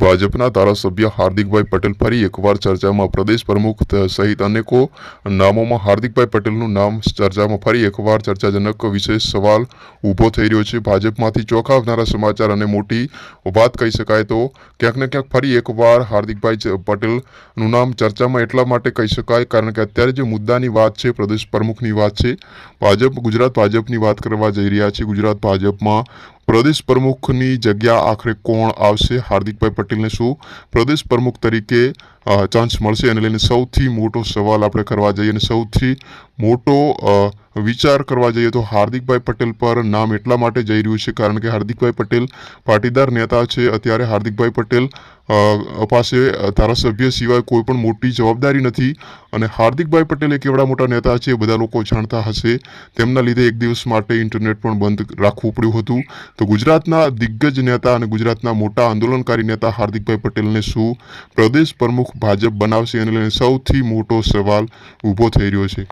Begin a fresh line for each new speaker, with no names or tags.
ભાજપના ધારાસભ્ય હાર્દિકભાઈ પટેલ ફરી એકવાર ચર્ચામાં પ્રદેશ પ્રમુખ સહિત અનેકો નામોમાં હાર્દિકભાઈ પટેલનું નામ ચર્ચામાં ફરી એકવાર ચર્ચાજનક વિશેષ સવાલ ઊભો થઈ રહ્યો છે. ભાજપમાંથી ચોંકાવનારા સમાચાર અને મોટી વાત કહી શકાય તો ક્યાંક ને ક્યાંક ફરી એકવાર હાર્દિકભાઈ પટેલનું નામ ચર્ચામાં એટલા માટે કહી શકાય કારણ કે અત્યારે જે મુદ્દાની વાત છે, પ્રદેશ પ્રમુખની વાત છે, ભાજપ ગુજરાત ભાજપની વાત કરવા જઈ રહ્યા છે. ગુજરાત ભાજપમાં પ્રદેશ પ્રમુખની જગ્યા આખરે કોણ આવશે? હાર્દિકભાઈ પટેલને શું પ્રદેશ પ્રમુખ તરીકે ચાન્સ મળશે? એને લઈને સૌથી મોટો સવાલ આપણે કરવા જઈએ અને સૌથી મોટો વિચાર કરવા જઈએ તો હાર્દિકભાઈ પટેલ પર નામ એટલા માટે જઈ રહ્યું છે કારણ કે હાર્દિકભાઈ પટેલ પાટીદાર નેતા છે. અત્યારે હાર્દિકભાઈ પટેલ પાસે ધારાસભ્ય સિવાય કોઈ પણ મોટી જવાબદારી નથી અને હાર્દિકભાઈ પટેલ એક એવડા મોટા નેતા છે. એ બધા લોકો જાણતા હશે. તેમના લીધે એક દિવસ માટે ઇન્ટરનેટ પણ બંધ રાખવું પડ્યું હતું. તો ગુજરાતના દિગ્ગજ નેતા અને ગુજરાતના મોટા આંદોલનકારી નેતા હાર્દિકભાઈ પટેલને શું પ્રદેશ પ્રમુખ ભાજપ બનાવશે લઈને સૌથી મોટો સવાલ ઊભો થઈ રહ્યો છે.